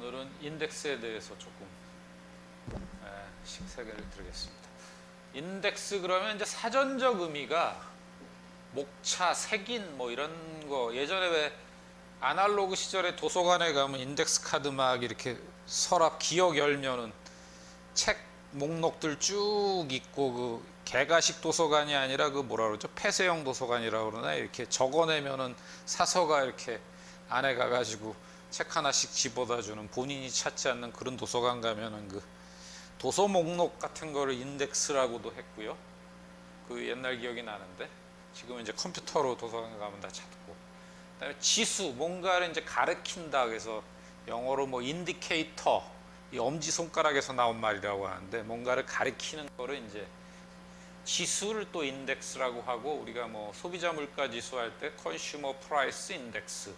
오늘은 인덱스에 대해서 조금 에, 식세계를 드리겠습니다. 인덱스 그러면 이제 사전적 의미가 목차, 색인 뭐 이런 거 예전에 왜 아날로그 시절에 도서관에 가면 인덱스 카드 막 이렇게 서랍 기억 열면은 책 목록들 쭉 있고 그 개가식 도서관이 아니라 그 뭐라 그러죠 폐쇄형 도서관이라고 그러나 이렇게 적어내면은 사서가 이렇게 안에 가가지고 책 하나씩 집어다 주는 본인이 찾지 않는 그런 도서관 가면은 그 도서 목록 같은 거를 인덱스라고도 했고요. 그 옛날 기억이 나는데 지금은 이제 컴퓨터로 도서관 가면 다 찾고 그다음에 지수 뭔가를 이제 가르킨다 그래서 영어로 뭐 인디케이터 이 엄지 손가락에서 나온 말이라고 하는데 뭔가를 가리키는 거를 이제 지수를 또 인덱스라고 하고 우리가 뭐 소비자 물가 지수 할 때 컨슈머 프라이스 인덱스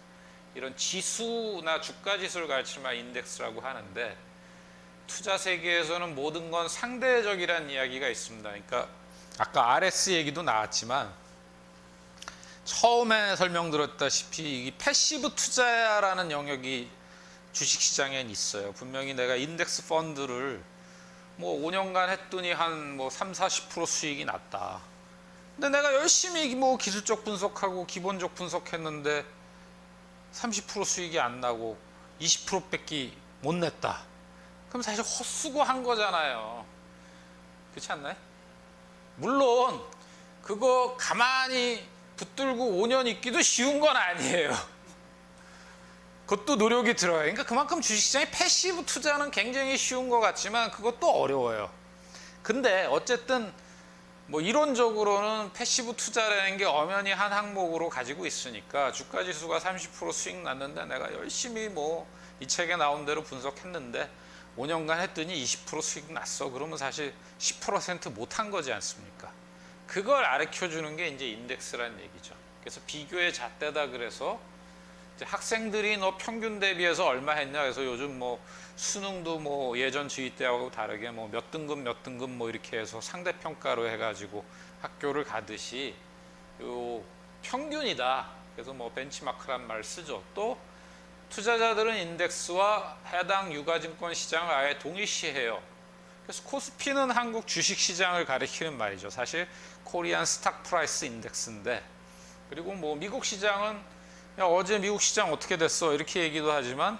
이런 지수나 주가 지수를 가르치면 인덱스라고 하는데 투자 세계에서는 모든 건 상대적이라는 이야기가 있습니다. 그러니까 아까 RS 얘기도 나왔지만 처음에 설명드렸다시피 이 패시브 투자라는 영역이 주식시장엔 있어요. 분명히 내가 인덱스 펀드를 뭐 5년간 했더니 한 뭐 3, 40% 수익이 났다. 근데 내가 열심히 뭐 기술적 분석하고 기본적 분석했는데 30% 수익이 안 나고 20%밖에 못 냈다. 그럼 사실 헛수고 한 거잖아요. 그렇지 않나요? 물론 그거 가만히 붙들고 5년 있기도 쉬운 건 아니에요. 그것도 노력이 들어요. 그러니까 그만큼 주식시장이 패시브 투자는 굉장히 쉬운 것 같지만 그것도 어려워요. 근데 어쨌든 뭐 이론적으로는 패시브 투자라는 게 엄연히 한 항목으로 가지고 있으니까 주가 지수가 30% 수익 났는데 내가 열심히 뭐 이 책에 나온 대로 분석했는데 5년간 했더니 20% 수익 났어. 그러면 사실 10% 못한 거지 않습니까? 그걸 가르쳐 주는 게 이제 인덱스라는 얘기죠. 그래서 비교의 잣대다 그래서 학생들이 너 평균 대비해서 얼마 했냐 그래서 요즘 뭐 수능도 뭐 예전 지휘 때하고 다르게 뭐 몇 등급 몇 등급 뭐 이렇게 해서 상대 평가로 해가지고 학교를 가듯이 요 평균이다. 그래서 뭐 벤치마크란 말 쓰죠. 또 투자자들은 인덱스와 해당 유가증권 시장을 아예 동일시해요. 그래서 코스피는 한국 주식 시장을 가리키는 말이죠. 사실 코리안 스탁 프라이스 인덱스인데 그리고 뭐 미국 시장은 야, 어제 미국 시장 어떻게 됐어? 이렇게 얘기도 하지만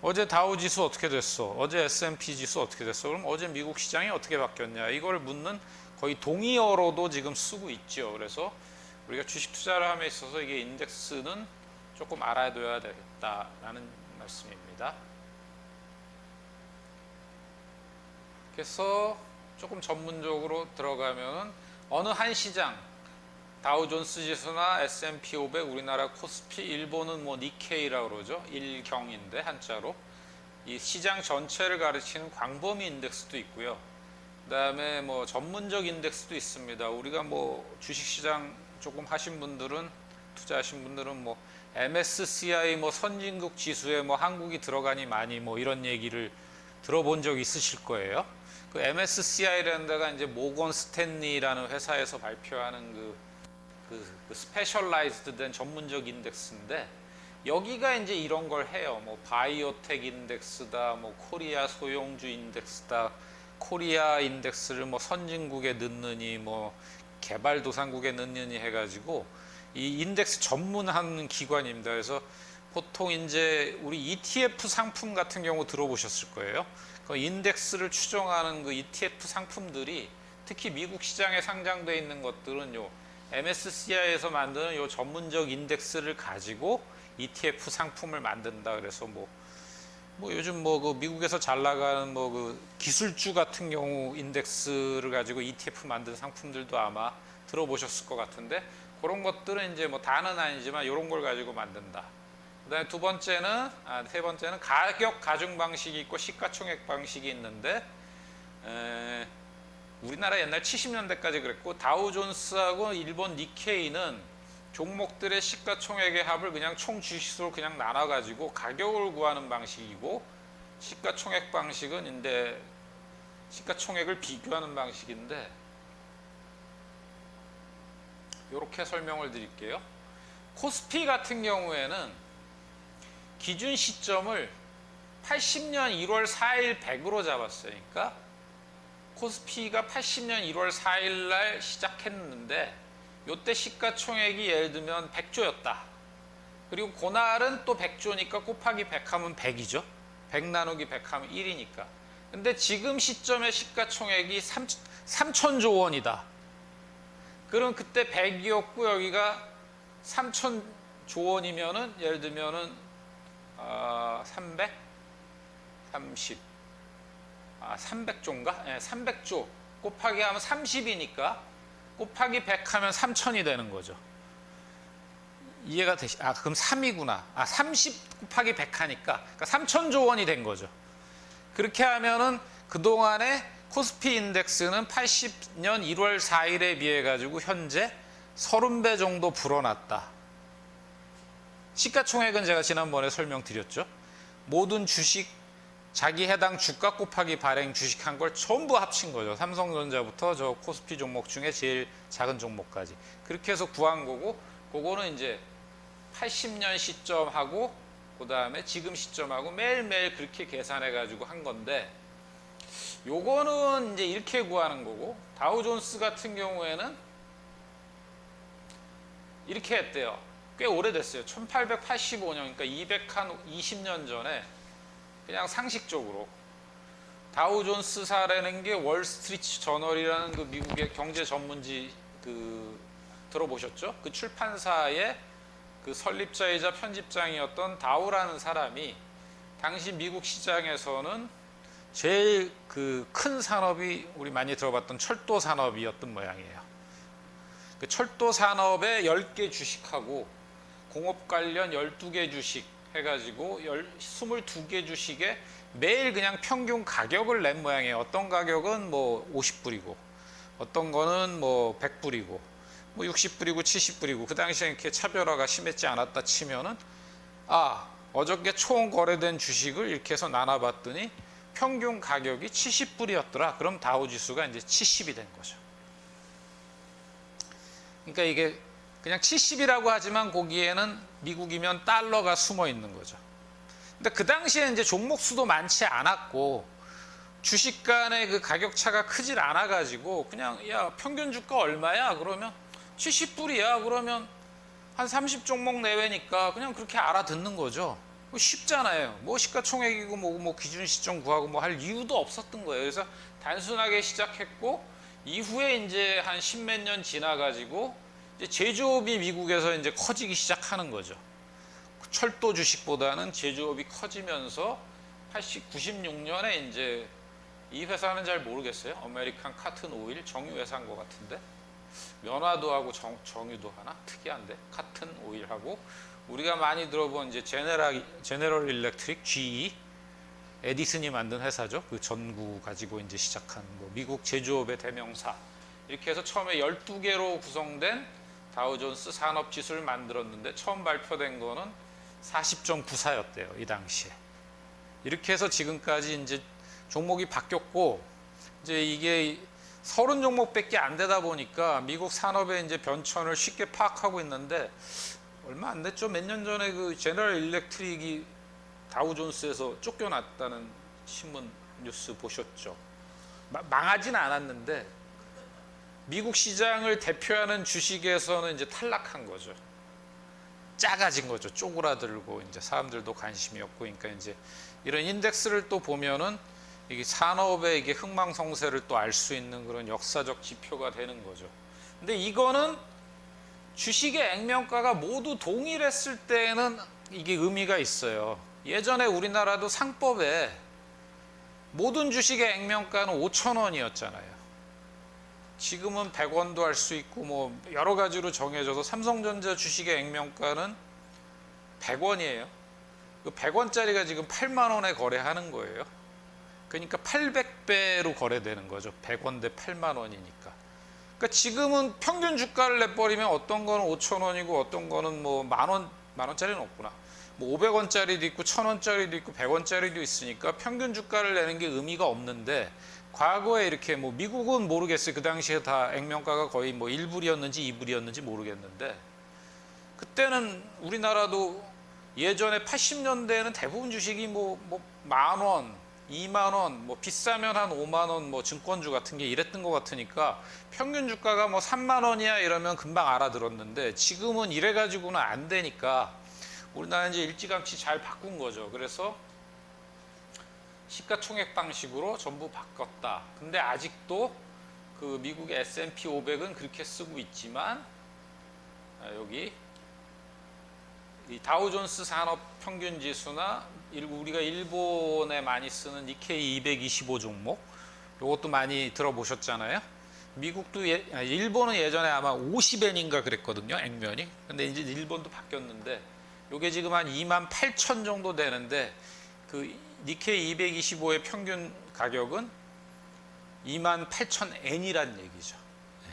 어제 다우 지수 어떻게 됐어? 어제 S&P 지수 어떻게 됐어? 그럼 어제 미국 시장이 어떻게 바뀌었냐? 이걸 묻는 거의 동의어로도 지금 쓰고 있죠. 그래서 우리가 주식 투자를 함에 있어서 이게 인덱스는 조금 알아둬야 되겠다라는 말씀입니다. 그래서 조금 전문적으로 들어가면 어느 한 시장 다우존스 지수나 S&P 500 우리나라 코스피 일본은 뭐 니케이라고 그러죠. 일경인데 한자로 이 시장 전체를 가르치는 광범위 인덱스도 있고요. 그다음에 뭐 전문적 인덱스도 있습니다. 우리가 뭐 주식 시장 조금 하신 분들은 투자하신 분들은 뭐 MSCI 뭐 선진국 지수에 뭐 한국이 들어가니 많이 뭐 이런 얘기를 들어본 적 있으실 거예요. 그 MSCI라는 데가 이제 모건 스탠리라는 회사에서 발표하는 그, 그, 그 스페셜라이즈드 된 전문적 인덱스인데 여기가 이제 이런 걸 해요. 뭐 바이오텍 인덱스다, 뭐 코리아 소용주 인덱스다, 코리아 인덱스를 뭐 선진국에 넣느니 뭐 개발도상국에 넣느니 해가지고 이 인덱스 전문하는 기관입니다. 그래서 보통 이제 우리 ETF 상품 같은 경우 들어보셨을 거예요. 그 인덱스를 추정하는 그 ETF 상품들이 특히 미국 시장에 상장돼 있는 것들은 요 MSCI에서 만드는 요 전문적 인덱스를 가지고 ETF 상품을 만든다. 그래서 뭐, 뭐 요즘 뭐 그 미국에서 잘 나가는 뭐 그 기술주 같은 경우 인덱스를 가지고 ETF 만든 상품들도 아마 들어보셨을 것 같은데 그런 것들은 이제 뭐 다는 아니지만 이런 걸 가지고 만든다. 그다음에 두 번째는 아, 세 번째는 가격 가중 방식이 있고 시가총액 방식이 있는데 에, 우리나라 옛날 70년대까지 그랬고 다우존스하고 일본 니케이는 종목들의 시가총액의 합을 그냥 총 주식수로 그냥 나눠 가지고 가격을 구하는 방식이고 시가총액 방식은 이제 시가총액을 비교하는 방식인데 이렇게 설명을 드릴게요. 코스피 같은 경우에는 기준 시점을 80년 1월 4일 100으로 잡았어요. 그러니까 코스피가 80년 1월 4일 날 시작했는데 요때 시가총액이 예를 들면 100조였다. 그리고 그날은 또 100조니까 곱하기 100 하면 100이죠. 100 나누기 100 하면 1이니까. 근데 지금 시점의 시가총액이 3, 3천조 원이다. 그럼 그때 100이었고 여기가 3천조 원이면은 예를 들면은 아, 300, 30, 아 300조인가? 네, 300조 곱하기 하면 30이니까 곱하기 100 하면 3천이 되는 거죠. 이해가 되시? 아 그럼 3이구나. 아 30 곱하기 100 하니까 그러니까 3천조 원이 된 거죠. 그렇게 하면은 그 동안에 코스피 인덱스는 80년 1월 4일에 비해 가지고 현재 30배 정도 불어났다. 시가총액은 제가 지난번에 설명드렸죠. 모든 주식 자기 해당 주가 곱하기 발행 주식 한 걸 전부 합친 거죠. 삼성전자부터 저 코스피 종목 중에 제일 작은 종목까지. 그렇게 해서 구한 거고 그거는 이제 80년 시점하고 그 다음에 지금 시점하고 매일매일 그렇게 계산해 가지고 한 건데 요거는 이제 이렇게 구하는 거고 다우존스 같은 경우에는 이렇게 했대요. 꽤 오래됐어요. 1885년 그러니까 220년 전에 그냥 상식적으로 다우존스 사라는 게 월스트리트 저널이라는 그 미국의 경제 전문지 그 들어보셨죠? 그 출판사의 그 설립자이자 편집장이었던 다우라는 사람이 당시 미국 시장에서는 제일 그 큰 산업이 우리 많이 들어봤던 철도 산업이었던 모양이에요. 그 철도 산업에 10개 주식하고 공업 관련 12개 주식 해가지고 22개 주식에 매일 그냥 평균 가격을 낸 모양이에요. 어떤 가격은 뭐 50불이고 어떤 거는 뭐 100불이고 뭐 60불이고 70불이고 그 당시에 이렇게 차별화가 심했지 않았다 치면은 아 어저께 총 거래된 주식을 이렇게 해서 나눠봤더니 평균 가격이 70불이었더라. 그럼 다우지수가 이제 70이 된 거죠. 그러니까 이게 그냥 70이라고 하지만 거기에는 미국이면 달러가 숨어 있는 거죠. 근데 그 당시에 이제 종목 수도 많지 않았고 주식 간의 그 가격 차가 크질 않아 가지고 그냥 야 평균 주가 얼마야 그러면 70불이야 그러면 한 30종목 내외니까 그냥 그렇게 알아듣는 거죠. 뭐 쉽잖아요. 뭐 시가총액이고 뭐, 뭐 기준 시점 구하고 뭐 할 이유도 없었던 거예요. 그래서 단순하게 시작했고 이후에 이제 한 십몇 년 지나 가지고 제조업이 미국에서 이제 커지기 시작하는 거죠. 철도 주식보다는 제조업이 커지면서 80, 96년에 이제 이 회사는 잘 모르겠어요. 아메리칸 카튼 오일 정유 회사인 것 같은데 면화도 하고 정, 정유도 하나 특이한데 카튼 오일하고 우리가 많이 들어본 이제 제네랄 제네럴 일렉트릭 GE 에디슨이 만든 회사죠. 그 전구 가지고 이제 시작한 뭐 미국 제조업의 대명사 이렇게 해서 처음에 12개로 구성된 다우존스 산업 지수를 만들었는데 처음 발표된 거는 40.94였대요. 이 당시에. 이렇게 해서 지금까지 이제 종목이 바뀌었고 이제 이게 30 종목밖에 안 되다 보니까 미국 산업의 이제 변천을 쉽게 파악하고 있는데 얼마 안 됐죠. 몇 년 전에 그 제너럴 일렉트릭이 다우존스에서 쫓겨났다는 신문 뉴스 보셨죠? 마- 망하진 않았는데 미국 시장을 대표하는 주식에서는 이제 탈락한 거죠. 작아진 거죠. 쪼그라들고 이제 사람들도 관심이 없고 그러니까 이제 이런 인덱스를 또 보면은 이게 산업의 이게 흥망성쇠를 또 알 수 있는 그런 역사적 지표가 되는 거죠. 근데 이거는 주식의 액면가가 모두 동일했을 때는 이게 의미가 있어요. 예전에 우리나라도 상법에 모든 주식의 액면가는 5천 원이었잖아요. 지금은 100원도 할 수 있고 뭐 여러 가지로 정해져서 삼성전자 주식의 액면가는 100원이에요. 그 100원짜리가 지금 8만 원에 거래하는 거예요. 그러니까 800배로 거래되는 거죠. 100원 대 8만 원이니까. 그러니까 지금은 평균 주가를 내버리면 어떤 거는 5천 원이고 어떤 거는 뭐 만 원, 만 원짜리는 없구나. 뭐 500원짜리도 있고 1000원짜리도 있고 100원짜리도 있으니까 평균 주가를 내는 게 의미가 없는데 과거에 이렇게 뭐 미국은 모르겠어요. 그 당시에 다 액면가가 거의 뭐 1불이었는지 2불이었는지 모르겠는데 그때는 우리나라도 예전에 80년대에는 대부분 주식이 뭐뭐만 원, 2만 원, 뭐 비싸면 한 5만 원 뭐 증권주 같은 게 이랬던 것 같으니까 평균 주가가 뭐 3만 원이야 이러면 금방 알아들었는데 지금은 이래 가지고는 안 되니까 우리나라는 이제 일찌감치 잘 바꾼 거죠. 그래서 시가총액 방식으로 전부 바꿨다. 근데 아직도 그 미국의 S&P 500은 그렇게 쓰고 있지만 아, 여기 이 다우존스 산업 평균 지수나 일- 우리가 일본에 많이 쓰는 니케이 225 종목 이것도 많이 들어보셨잖아요. 미국도 예, 아, 일본은 예전에 아마 50엔인가 그랬거든요. 액면이. 근데 이제 일본도 바뀌었는데 요게 지금 한 2만 8천 정도 되는데 그 니케이 225의 평균 가격은 2만 8천 엔이란 얘기죠. 네.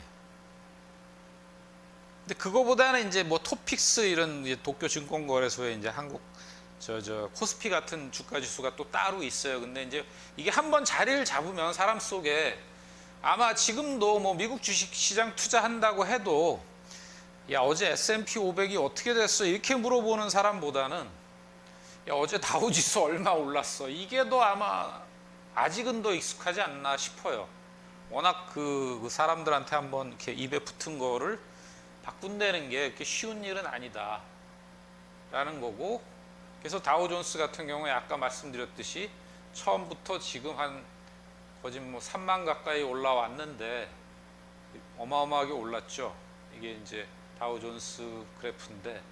근데 그거보다는 이제 뭐 토픽스 이런 도쿄 증권거래소에 이제 한국 저 저 코스피 같은 주가 지수가 또 따로 있어요. 근데 이제 이게 한번 자리를 잡으면 사람 속에 아마 지금도 뭐 미국 주식 시장 투자한다고 해도 야 어제 S&P 500이 어떻게 됐어 이렇게 물어보는 사람보다는 야 어제 다우지수 얼마 올랐어 이게 더 아마 아직은 더 익숙하지 않나 싶어요. 워낙 그, 그 사람들한테 한번 이렇게 입에 붙은 거를 바꾼다는 게 그렇게 쉬운 일은 아니다 라는 거고 그래서 다우존스 같은 경우에 아까 말씀드렸듯이 처음부터 지금 한 거짓 뭐 3만 가까이 올라왔는데 어마어마하게 올랐죠. 이게 이제 다우존스 그래프인데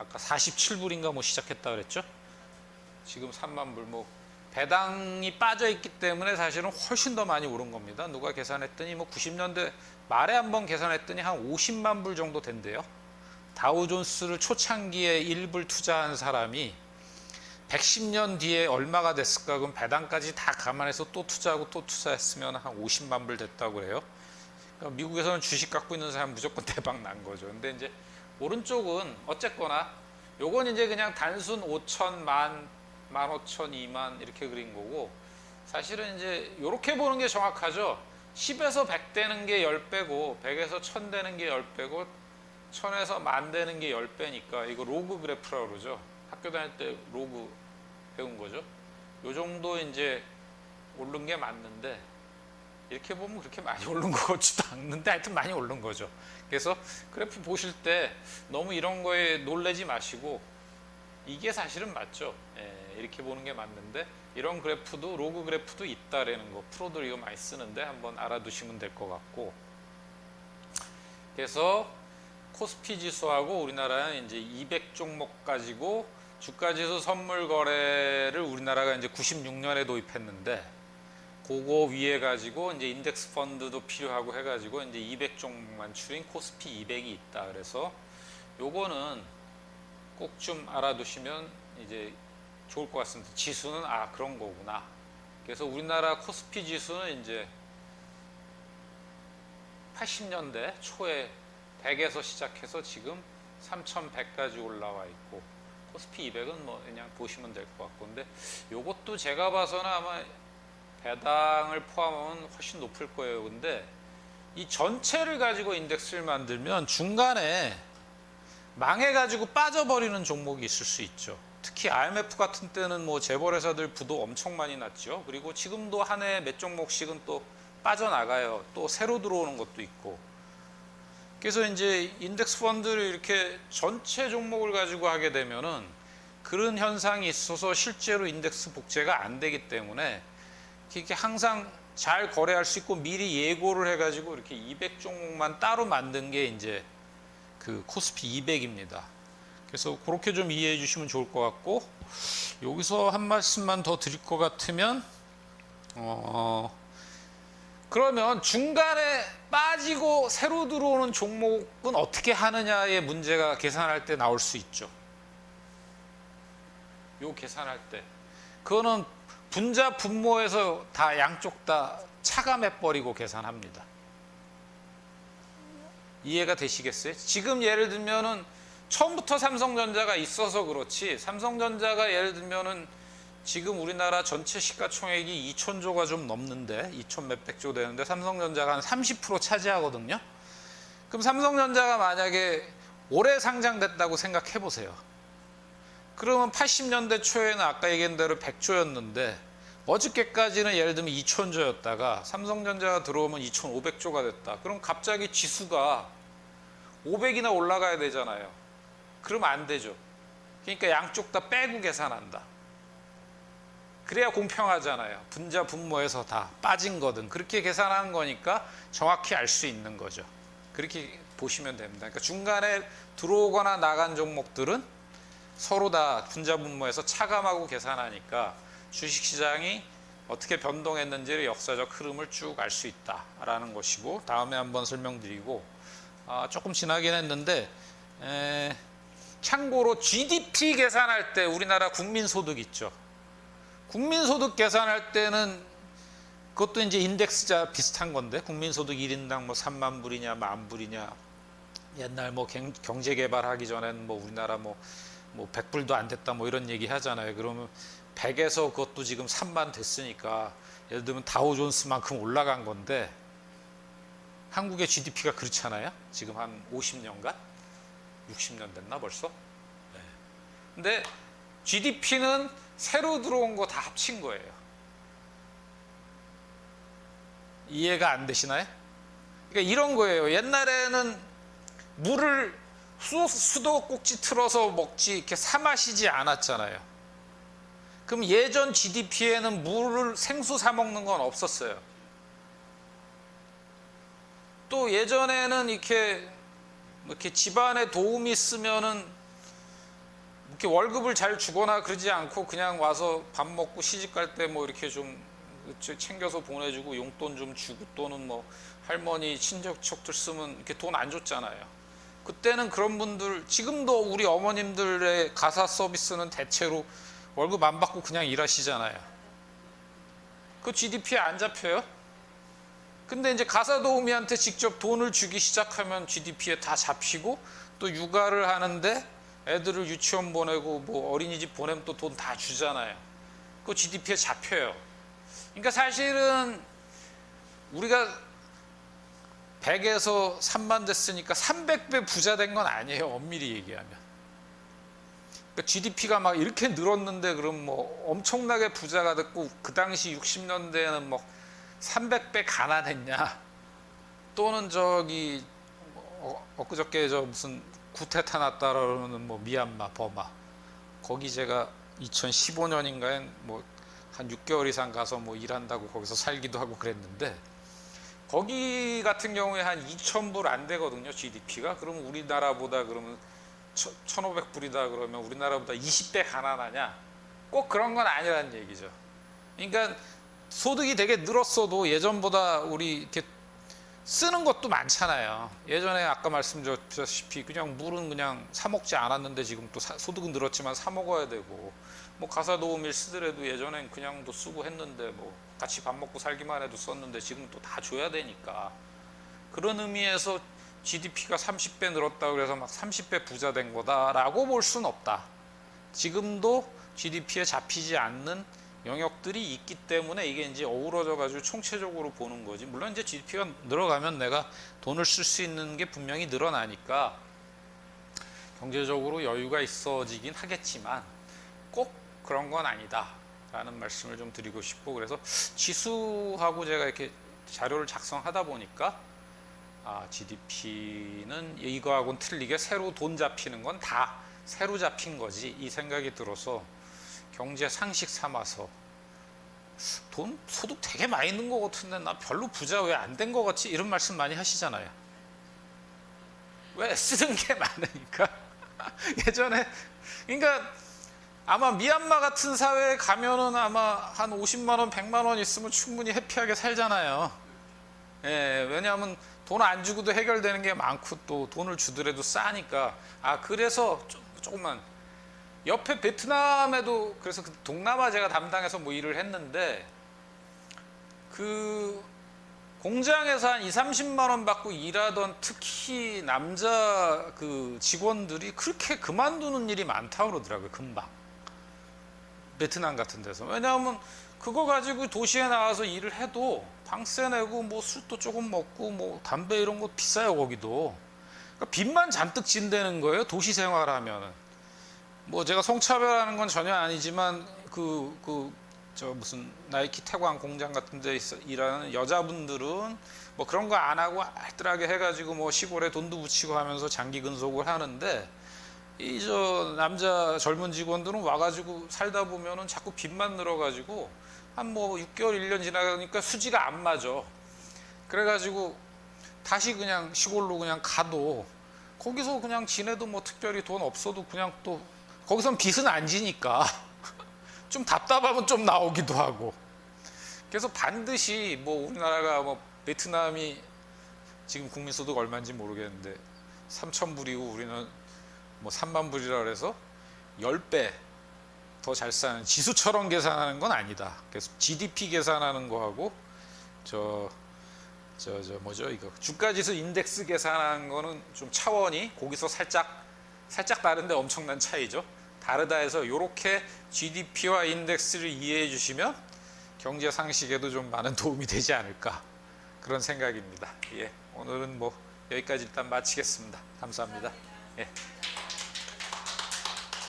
아까 47불인가 뭐 시작했다 그랬죠. 지금 3만 불 뭐 배당이 빠져 있기 때문에 사실은 훨씬 더 많이 오른 겁니다. 누가 계산했더니 뭐 90년대 말에 한번 계산했더니 한 50만 불 정도 된대요. 다우존스를 초창기에 1불 투자한 사람이 110년 뒤에 얼마가 됐을까? 그럼 배당까지 다 감안해서 또 투자하고 또 투자했으면 한 50만 불 됐다고 그래요. 그러니까 미국에서는 주식 갖고 있는 사람 무조건 대박 난 거죠. 근데 이제 오른쪽은 어쨌거나 요건 이제 그냥 단순 5천 만, 만 5천, 2만 이렇게 그린 거고 사실은 이제 이렇게 보는 게 정확하죠. 10에서 100 되는 게 10배고 100에서 1000 되는 게 10배고 1000에서 만 되는 게 10배니까 이거 로그 그래프라고 그러죠. 학교 다닐 때 로그 배운 거죠. 요 정도 이제 오른 게 맞는데 이렇게 보면 그렇게 많이 오른 것 같지도 않는데 하여튼 많이 오른 거죠. 그래서 그래프 보실 때 너무 이런 거에 놀래지 마시고 이게 사실은 맞죠. 예, 이렇게 보는 게 맞는데 이런 그래프도 로그 그래프도 있다라는 거 프로들 이거 많이 쓰는데 한번 알아두시면 될 것 같고 그래서 코스피 지수하고 우리나라는 이제 200 종목 가지고 주가 지수 선물 거래를 우리나라가 이제 96년에 도입했는데 그거 위에 가지고 이제 인덱스 펀드도 필요하고 해가지고 이제 200 종목만 추린 코스피 200이 있다. 그래서 요거는 꼭 좀 알아두시면 이제 좋을 것 같습니다. 지수는 아 그런 거구나. 그래서 우리나라 코스피 지수는 이제 80년대 초에 100에서 시작해서 지금 3,100까지 올라와 있고 코스피 200은 뭐 그냥 보시면 될 것 같고 근데 요것도 제가 봐서는 아마 배당을 포함하면 훨씬 높을 거예요. 근데 이 전체를 가지고 인덱스를 만들면 중간에 망해가지고 빠져버리는 종목이 있을 수 있죠. 특히 IMF 같은 때는 뭐 재벌회사들 부도 엄청 많이 났죠. 그리고 지금도 한 해 몇 종목씩은 또 빠져나가요. 또 새로 들어오는 것도 있고. 그래서 이제 인덱스 펀드를 이렇게 전체 종목을 가지고 하게 되면은 그런 현상이 있어서 실제로 인덱스 복제가 안 되기 때문에 이렇게 항상 잘 거래할 수 있고 미리 예고를 해가지고 이렇게 200 종목만 따로 만든 게 이제 그 코스피 200입니다. 그래서 그렇게 좀 이해해 주시면 좋을 것 같고 여기서 한 말씀만 더 드릴 것 같으면 어 그러면 중간에 빠지고 새로 들어오는 종목은 어떻게 하느냐의 문제가 계산할 때 나올 수 있죠. 요 계산할 때 그거는 분자 분모에서 다 양쪽 다 차감해 버리고 계산합니다. 이해가 되시겠어요? 지금 예를 들면은 처음부터 삼성전자가 있어서 그렇지 삼성전자가 예를 들면은 지금 우리나라 전체 시가총액이 2천조가 좀 넘는데 2천 몇백 조 되는데 삼성전자가 한 30% 차지하거든요. 그럼 삼성전자가 만약에 올해 상장됐다고 생각해 보세요. 그러면 80년대 초에는 아까 얘기한 대로 100조였는데 어저께까지는 예를 들면 2000조였다가 삼성전자가 들어오면 2500조가 됐다. 그럼 갑자기 지수가 500이나 올라가야 되잖아요. 그러면 안 되죠. 그러니까 양쪽 다 빼고 계산한다. 그래야 공평하잖아요. 분자 분모에서 다 빠진 거든 그렇게 계산하는 거니까 정확히 알 수 있는 거죠. 그렇게 보시면 됩니다. 그러니까 중간에 들어오거나 나간 종목들은 서로 다 분자 분모에서 차감하고 계산하니까 주식 시장이 어떻게 변동했는지를 역사적 흐름을 쭉 알 수 있다라는 것이고 다음에 한번 설명드리고 아, 조금 지나긴 했는데 에, 참고로 GDP 계산할 때 우리나라 국민소득 있죠. 국민소득 계산할 때는 그것도 이제 인덱스자 비슷한 건데 국민소득 1인당 뭐 3만 불이냐 만 불이냐 옛날 뭐 경- 경제개발하기 전엔 뭐 우리나라 뭐, 뭐 100불도 안 됐다 뭐 이런 얘기 하잖아요. 그러면 100에서 그것도 지금 3만 됐으니까 예를 들면 다우존스만큼 올라간 건데 한국의 GDP가 그렇잖아요. 지금 한 50년간 60년 됐나 벌써? 네. 근데 GDP는 새로 들어온 거 다 합친 거예요. 이해가 안 되시나요? 그러니까 이런 거예요. 옛날에는 물을 수, 수도 꼭지 틀어서 먹지 이렇게 사 마시지 않았잖아요. 그럼 예전 GDP에는 물을 생수 사 먹는 건 없었어요. 또 예전에는 이렇게 뭐 이렇게 집안에 도움이 있으면은 이렇게 월급을 잘 주거나 그러지 않고 그냥 와서 밥 먹고 시집 갈 때 뭐 이렇게 좀 챙겨서 보내주고 용돈 좀 주고 또는 뭐 할머니 친척들 쓰면 이렇게 돈 안 줬잖아요. 그때는 그런 분들 지금도 우리 어머님들의 가사 서비스는 대체로 월급 안 받고 그냥 일하시잖아요. 그 GDP에 안 잡혀요? 근데 이제 가사 도우미한테 직접 돈을 주기 시작하면 GDP에 다 잡히고 또 육아를 하는데 애들을 유치원 보내고 뭐 어린이집 보내면 또 돈 다 주잖아요. 그 GDP에 잡혀요. 그러니까 사실은 우리가 100에서 3만 됐으니까 300배 부자 된 건 아니에요. 엄밀히 얘기하면. 그러니까 GDP가 막 이렇게 늘었는데 그럼 뭐 엄청나게 부자가 됐고 그 당시 60년대에는 뭐 300배 가난했냐? 또는 저기 어, 엊그저께 저 무슨 구테타 났다라는 뭐 미얀마, 버마 거기 제가 2015년인가에 뭐한 6개월 이상 가서 뭐 일한다고 거기서 살기도 하고 그랬는데 거기 같은 경우에 한 2,000불 안 되거든요 GDP가 그러면 우리나라보다 그러면 1,500불이다 그러면 우리나라보다 20배 가난하냐? 꼭 그런 건 아니라는 얘기죠. 그러니까 소득이 되게 늘었어도 예전보다 우리 이렇게 쓰는 것도 많잖아요. 예전에 아까 말씀드렸다시피 그냥 물은 그냥 사 먹지 않았는데 지금 또 사- 소득은 늘었지만 사 먹어야 되고 뭐 가사 도우미를 쓰더라도 예전엔 그냥도 쓰고 했는데 뭐 같이 밥 먹고 살기만 해도 썼는데 지금 또 다 줘야 되니까 그런 의미에서 GDP가 30배 늘었다 그래서 막 30배 부자 된 거다라고 볼 수는 없다. 지금도 GDP에 잡히지 않는 영역들이 있기 때문에 이게 이제 어우러져 가지고 총체적으로 보는 거지. 물론 이제 GDP가 늘어가면 내가 돈을 쓸 수 있는 게 분명히 늘어나니까 경제적으로 여유가 있어지긴 하겠지만 꼭 그런 건 아니다 라는 말씀을 좀 드리고 싶고 그래서 지수하고 제가 이렇게 자료를 작성하다 보니까 아, GDP는 이거하고는 틀리게 새로 돈 잡히는 건 다 새로 잡힌 거지 이 생각이 들어서 경제 상식 삼아서 돈 소득 되게 많이 있는 것 같은데 나 별로 부자 왜 안 된 것 같지 이런 말씀 많이 하시잖아요. 왜 쓰는 게 많으니까 예전에 그러니까 아마 미얀마 같은 사회에 가면은 아마 한 50만 원, 100만 원 있으면 충분히 해피하게 살잖아요. 예, 왜냐하면 돈 안 주고도 해결되는 게 많고 또 돈을 주더라도 싸니까. 아 그래서 조- 조금만. 옆에 베트남에도 그래서 그 동남아 제가 담당해서 뭐 일을 했는데 그 공장에서 한 2, 30만 원 받고 일하던 특히 남자 그 직원들이 그렇게 그만두는 일이 많다 그러더라고요 금방 베트남 같은 데서. 왜냐하면 그거 가지고 도시에 나와서 일을 해도 방세 내고 뭐 술도 조금 먹고 뭐 담배 이런 거 비싸요 거기도. 그러니까 빚만 잔뜩 진다는 거예요 도시 생활하면은. 뭐 제가 성차별하는 건 전혀 아니지만 그 그 저 무슨 나이키 태광 공장 같은 데 있어- 일하는 여자분들은 뭐 그런 거 안 하고 알뜰하게 해가지고 뭐 시골에 돈도 붙이고 하면서 장기 근속을 하는데 이 저 남자 젊은 직원들은 와가지고 살다 보면은 자꾸 빚만 늘어가지고 한 뭐 6개월 1년 지나가니까 수지가 안 맞아. 그래가지고 다시 그냥 시골로 그냥 가도 거기서 그냥 지내도 뭐 특별히 돈 없어도 그냥 또 거기선 빚은 안 지니까 좀 답답하면 좀 나오기도 하고 그래서 반드시 뭐 우리나라가 뭐 베트남이 지금 국민소득 얼마인지 모르겠는데 3천 불이고 우리는 뭐 3만 불이라 그래서 10배 더 잘 사는 지수처럼 계산하는 건 아니다. 그래서 GDP 계산하는 거하고 저 저 저 뭐죠 이거 주가지수 인덱스 계산하는 거는 좀 차원이 거기서 살짝 살짝 다른데 엄청난 차이죠. 다르다 해서 이렇게 GDP와 인덱스를 이해해 주시면 경제 상식에도 좀 많은 도움이 되지 않을까 그런 생각입니다. 예, 오늘은 뭐 여기까지 일단 마치겠습니다. 감사합니다. 예.